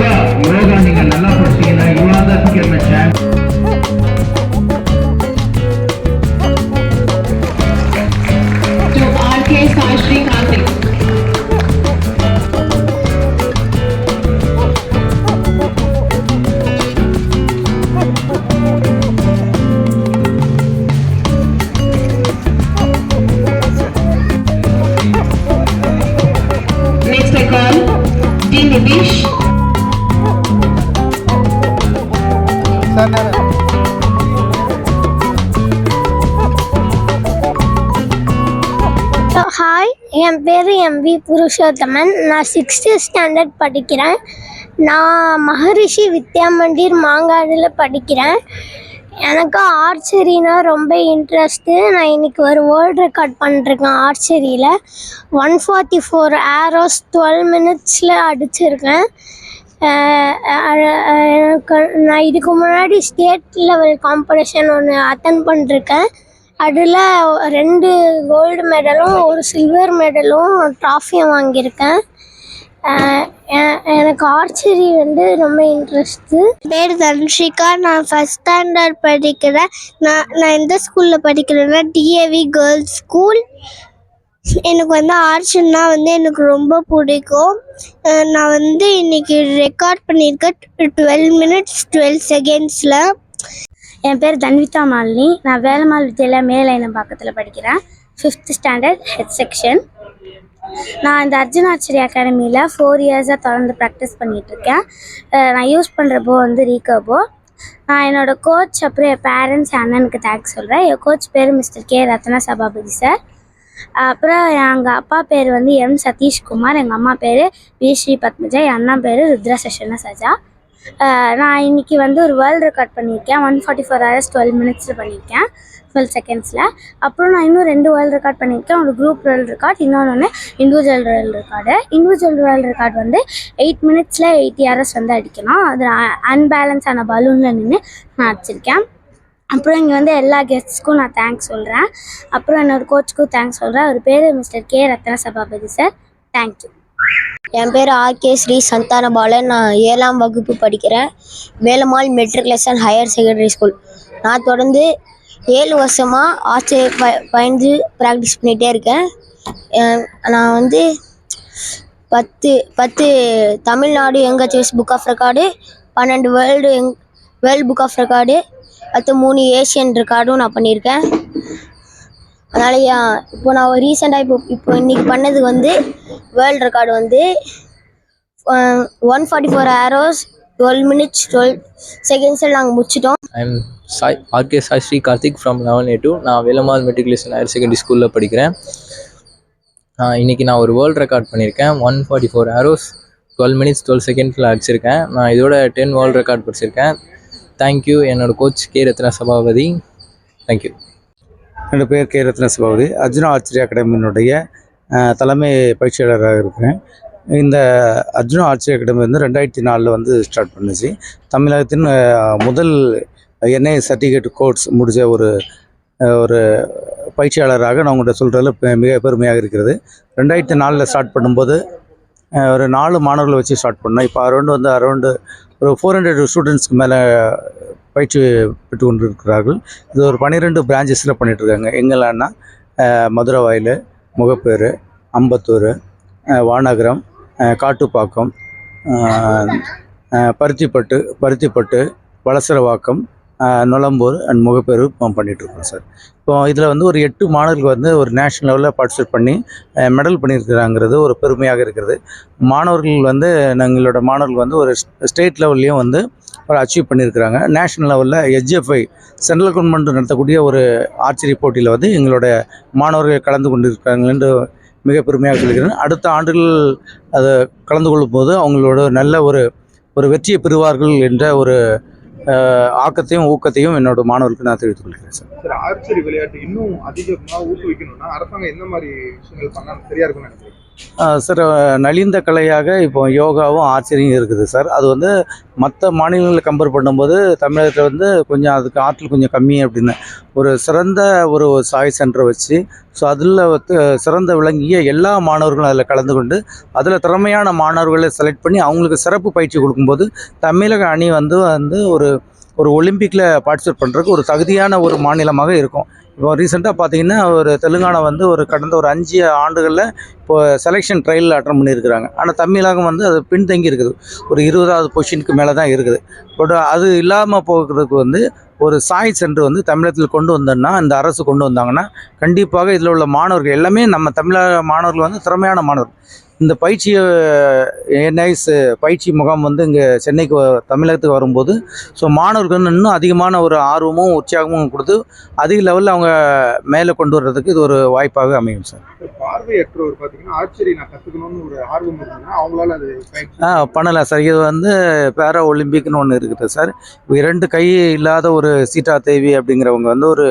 முக்கியமாக யோகா நீங்கள் நல்லா படிச்சீங்கன்னா யூ ஆர் த என்ன chance Next I call Dean Nitish. Hi என் பேர் எம் வி புருஷோத்தமன் நான் சிக்ஸ்த்து ஸ்டாண்டர்ட் படிக்கிறேன். நான் மகரிஷி வித்யா மண்டிர் மாங்காடில் படிக்கிறேன். எனக்கு ஆர்ச்சரினா ரொம்ப இன்ட்ரெஸ்ட்டு நான் இன்னைக்கு ஒரு வேர்ல்ட் ரெக்கார்ட் பண்ணிருக்கேன் ஆர்ச்சரியில் one forty four arrows twelve மினிட்ஸில் அடிச்சிருக்கேன். எனக்கு நான் இதுக்கு முன்னாடி ஸ்டேட் லெவல் காம்படிஷன் ஒன்று அட்டன் பண்ணிருக்கேன். அதில் ரெண்டு கோல்டு மெடலும் ஒரு சில்வர் மெடலும் ட்ராஃபியும் வாங்கியிருக்கேன். எனக்கு ஆர்ச்சரி வந்து ரொம்ப இன்ட்ரெஸ்ட்டு பேர் தன்ஷிகா. நான் ஃபஸ்ட் ஸ்டாண்டர்ட் படிக்கிறேன். நான் நான் எந்த ஸ்கூலில் படிக்கிறேன்னா டிஏவி கேர்ள்ஸ் ஸ்கூல் எனக்கு வந்து ஆர்ட்ஸ்னா வந்து எனக்கு ரொம்ப பிடிக்கும். நான் வந்து இன்னைக்கு ரெக்கார்ட் பண்ணியிருக்கேன் டுவெல் மினிட்ஸ் டுவெல் செகண்ட்ஸில் என் பேர் தன்விதா மாலினி. நான் வேலம்மாள் வித்யாலயா மேலைனம் பக்கத்தில் படிக்கிறேன். ஃபிஃப்த் ஸ்டாண்டர்ட் ஹெட் செக்ஷன் நான் இந்த அர்ஜுனாச்சரி அகாடமியில் ஃபோர் இயர்ஸாக தொடர்ந்து ப்ராக்டிஸ் பண்ணிகிட்ருக்கேன் நான் யூஸ் பண்ணுற போ வந்து ரீகபோ நான் என்னோடய கோச் அப்புறம் என் பேரண்ட்ஸ் அண்ணனுக்கு தேங்க்ஸ் சொல்கிறேன் என் கோச் பேர் mister K Ratna Sabapathy sir அப்புறம் எங்கள் அப்பா பேர் வந்து எம் சதீஷ்குமார் எங்கள் அம்மா பேர் வி ஸ்ரீ பத்மஜா என் அண்ணா பேர் ருத்ரா சஷன சஜா. நான் இன்னைக்கு வந்து ஒரு வேர்ல்டு ரெக்கார்ட் பண்ணியிருக்கேன். One forty four hours twelve மினிட்ஸில் பண்ணியிருக்கேன் டுவெல் செகண்ட்ஸில் அப்புறம் நான் இன்னும் ரெண்டு வேர்ல்டு ரெக்கார்ட் பண்ணியிருக்கேன். ஒரு குரூப் வேர்ல்டு ரெக்கார்ட் இன்னொன்று ஒன்று individual world record individual world record வந்து எயிட் மினிட்ஸில் எயிட்டி ஹவர்ஸ் வந்து அடிக்கணும். அது அன்பேலன்ஸான பலூனில் நின்று நான் அடிச்சிருக்கேன். அப்புறம் இங்கே வந்து எல்லா கெஸ்ட்ஸ்க்கும் நான் தேங்க்ஸ் சொல்கிறேன் அப்புறம் என்னோட கோச்சுக்கும் தேங்க்ஸ் சொல்கிறேன் அவர் பேர் mister K Ratna Sabapathy sir thank you என் பேர் ஆர்கே ஸ்ரீ சந்தானபாலன். நான் ஏழாம் வகுப்பு படிக்கிறேன். Velammal matriculation higher secondary school நான் தொடர்ந்து ஏழு வருஷமாக ஆச்சரிய ப பயந்து ப்ராக்டிஸ் பண்ணிகிட்டே இருக்கேன். நான் வந்து பத்து பத்து தமிழ்நாடு எங்கள் செஸ் புக் ஆஃப் ரெக்கார்டு பன்னெண்டு world young world book of record அடுத்து மூணு ஏஷியன் ரெக்கார்டும் நான் பண்ணியிருக்கேன். அதனால் ஏன் இப்போ நான் ரீசெண்டாக இப்போ இப்போ இன்னைக்கு பண்ணது வந்து வேர்ல்டு ரெக்கார்டு வந்து one forty four arrows twelve minutes twelve செகண்ட்ஸில் நாங்கள் முடிச்சிட்டோம். I'm Sai RK Sai Sri Karthik from eleven A two நான் வேலமால் மெட்ரிகுலேஷன் ஹையர் செகண்டரி ஸ்கூலில் படிக்கிறேன். இன்றைக்கி இன்னைக்கு நான் ஒரு வேர்ல்ட் ரெக்கார்ட் பண்ணியிருக்கேன். One forty four arrows twelve minutes twelve செகண்ட்ஸில் அடிச்சிருக்கேன். நான் இதோட டென் வேர்ல்ட் ரெக்கார்ட் படிச்சிருக்கேன். தேங்க்யூ என்னோட coach K Ratna Sabapathy. Thank you என்னோட பேர் கே ரத்ன சபாபதி. அர்ஜுனா ஆர்ச்சரி அகாடமியினுடைய தலைமை பயிற்சியாளராக இருக்கிறேன். இந்த அர்ஜுனா ஆர்ச்சரி அகாடமி வந்து ரெண்டாயிரத்தி நாலில் வந்து ஸ்டார்ட் பண்ணுச்சு. தமிழகத்தின் முதல் என்ஐ சர்டிஃபிகேட் கோர்ஸ் முடிஞ்ச ஒரு ஒரு பயிற்சியாளராக நான் உங்கள்கிட்ட சொல்கிறதுல மிக பெருமையாக இருக்கிறது. ரெண்டாயிரத்தி நாலில் ஸ்டார்ட் பண்ணும்போது ஒரு நாலு மாணவர்களை வச்சு ஸ்டார்ட் பண்ணோம். இப்போ அரௌண்டு வந்து அரௌண்டு ஒரு ஃபோர் ஹண்ட்ரட் ஸ்டூடெண்ட்ஸ்க்கு மேலே பயிற்சி பெற்று கொண்டிருக்கிறார்கள் இது ஒரு பன்னிரெண்டு பிரான்ச்சஸில் பண்ணிகிட்ருக்காங்க எங்கெல்லாம்னா மதுரவாயில் மதுரை முகப்பேர் அம்பத்தூர் வானகரம் காட்டுப்பாக்கம் பருத்திப்பட்டு பருத்திப்பட்டு வளசரவாக்கம் நுளம்பூர் அண்ட் முகப்பேர் பண்ணிகிட்ருக்கோம் சார். இப்போ இதில் வந்து ஒரு எட்டு மாணவர்கள் வந்து ஒரு நேஷ்னல் லெவலில் பார்ட்டிசிபேட் பண்ணி மெடல் பண்ணியிருக்கிறாங்கிறது ஒரு பெருமையாக இருக்கிறது மாணவர்கள் வந்து எங்களோட மாணவர்கள் வந்து ஒரு ஸ்டேட் லெவல்லையும் வந்து ஒரு அச்சீவ் பண்ணியிருக்கிறாங்க. நேஷ்னல் லெவலில் ஹெச்எஃப்ஐ சென்ட்ரல் கவர்மெண்ட் நடத்தக்கூடிய ஒரு ஆர்ச்சரி போட்டியில் வந்து எங்களோட மாணவர்கள் கலந்து கொண்டிருக்கிறாங்க என்று மிக பெருமையாக சொல்கிறேன். அடுத்த ஆண்டுகள் அதை கலந்து கொள்ளும் போது அவங்களோட நல்ல ஒரு ஒரு வெற்றியை பெறுவார்கள் என்ற ஒரு ஆக்கத்தையும் ஊக்கத்தையும் என்னோட மாணவர்களுக்கு நான் தெரிவித்துக் கொள்கிறேன் சார். சார் ஆர்ச்சரி விளையாட்டு இன்னும் அதிகமாக ஊக்குவிக்கணும்னா அரசாங்கம் எந்த மாதிரி விஷயங்கள் பண்ணாலும் சரியா இருக்கும்னு நினைக்கிறேன் சிற நலிந்த கலையாக இப்போ யோகாவும் ஆச்சரியம் இருக்குது சார். அது வந்து மற்ற மாநிலங்களை கம்பேர் பண்ணும்போது தமிழகத்தில் வந்து கொஞ்சம் அதுக்கு ஆற்றல் கொஞ்சம் கம்மி அப்படின்னு. ஒரு சிறந்த ஒரு சாய் சென்டரை வச்சு ஸோ அதில் வந்து சிறந்த விளங்கிய எல்லா மாணவர்களும் அதில் கலந்து கொண்டு அதில் திறமையான மாணவர்களை செலக்ட் பண்ணி அவங்களுக்கு சிறப்பு பயிற்சி கொடுக்கும்போது தமிழக அணி வந்து வந்து ஒரு ஒரு ஒலிம்பிக்கில் பார்ட்டிசிபேட் பண்ணுறதுக்கு ஒரு தகுதியான ஒரு மாநிலமாக இருக்கும். இப்போ ரீசெண்டாக பார்த்தீங்கன்னா ஒரு தெலுங்கானா வந்து ஒரு கடந்த ஒரு அஞ்சு ஆண்டுகளில் இப்போ செலெக்ஷன் ட்ரையலில் அட்டன் பண்ணியிருக்கிறாங்க. ஆனால் தமிழகம் வந்து அது பின்தங்கி இருக்குது. ஒரு இருபதாவது பொசிஷனுக்கு மேலே தான் இருக்குது. பட் அது இல்லாமல் போகிறதுக்கு வந்து ஒரு சாய் சென்று வந்து தமிழகத்தில் கொண்டு வந்தோன்னா இந்த அரசு கொண்டு வந்தாங்கன்னா கண்டிப்பாக இதில் உள்ள மாணவர்கள் எல்லாமே நம்ம தமிழக மாணவர்கள் வந்து திறமையான மாணவர்கள். இந்த பயிற்சி என்ஐஸ் பயிற்சி முகாம் வந்து இங்கே சென்னைக்கு வ- தமிழகத்துக்கு வரும்போது ஸோ மாணவர்கள் இன்னும் அதிகமான ஒரு ஆர்வமும் உற்சாகமும் கொடுத்து அதிக லெவலில் அவங்க மேலே கொண்டு வர்றதுக்கு இது ஒரு வாய்ப்பாக அமையும் சார் பார்வையற்றவர் பாத்தீங்கன்னா ஆர்ச்சரி நான் கத்துக்கணும்னு ஒரு ஆர்வம் இருந்ததுன்னா அவங்களால அது ஆ பண்ணலாம் சார். இது வந்து பேரா ஒலிம்பிக்னு ஒன்று இருக்குது சார். இரண்டு கை இல்லாத ஒரு சீட்டா தேவி அப்படிங்கிறவங்க வந்து ஒரு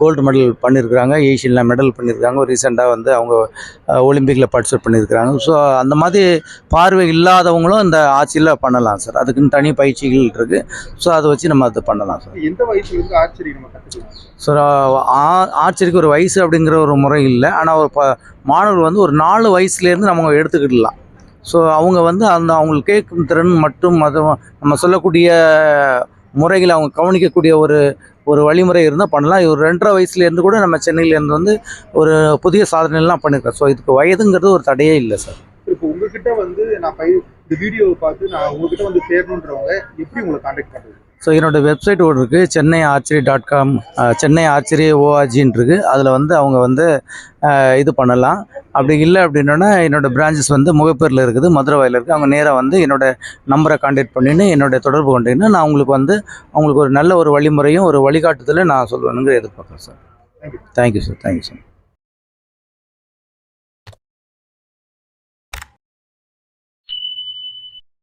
கோல்டு மெடல் பண்ணியிருக்கிறாங்க ஏஷியனில் மெடல் பண்ணியிருக்காங்க ரீசெண்டாக வந்து அவங்க ஒலிம்பிக்கில் பார்ட்டிசிபேட் பண்ணியிருக்கிறாங்க ஸோ அந்த மாதிரி பார்வை இல்லாதவங்களும் இந்த ஆட்சியில் பண்ணலாம் சார். அதுக்குன்னு தனி பயிற்சிகள் இருக்குது ஸோ அதை வச்சு நம்ம அதை பண்ணலாம் சார். எந்த வயசுல இருந்து ஆர்ச்சரி நம்ம கத்துக்கலாம் ஸோ ஆர்ச்சரிக்கு ஒரு வயசு அப்படிங்கிற ஒரு முறை இல்லை. ஆனால் ஒரு ப மாணவர் வந்து ஒரு நாலு வயசுலேருந்து நம்ம எடுத்துக்கிடலாம். ஸோ அவங்க வந்து அந்த அவங்களுக்கு கேட்கும் திறன் மற்றும் அது நம்ம சொல்லக்கூடிய முறைகளை அவங்க கவனிக்கக்கூடிய ஒரு ஒரு வழிமுறை இருந்தால் பண்ணலாம். ஒரு ரெண்டரை வயசுலேருந்து கூட நம்ம சென்னையிலேருந்து வந்து ஒரு புதிய சாதனைலாம் பண்ணியிருக்கோம் ஸோ இதுக்கு வயதுங்கிறது ஒரு தடையே இல்லை சார். இப்போ உங்ககிட்ட வந்து நான் பயிர் இந்த வீடியோவை பார்த்து நான் உங்ககிட்ட வந்து சேரணுன்றவங்க எப்படி உங்களை காண்டாக்ட் பண்ணுறது? ஸோ என்னோட வெப்சைட் ஒன்று இருக்குது Chennai archery dot com Chennai archery ஓஆர்ஜின்னு இருக்குது அதில் வந்து அவங்க வந்து இது பண்ணலாம். அப்படி இல்லை அப்படின்னா என்னோட பிரான்ச்சஸ் வந்து முகப்பேரில் இருக்குது மதுரை வாயில் இருக்குது அவங்க நேராக வந்து என்னோட நம்பரை காண்டாக்ட் பண்ணின்னு என்னோட தொடர்பு கொண்டீங்கன்னா நான் உங்களுக்கு வந்து அவங்களுக்கு ஒரு நல்ல ஒரு வழிமுறையும் ஒரு வழிகாட்டுதலை நான் சொல்லுவேனுங்கிற எதிர்பார்க்குறேன் sir thank you sir thank you sir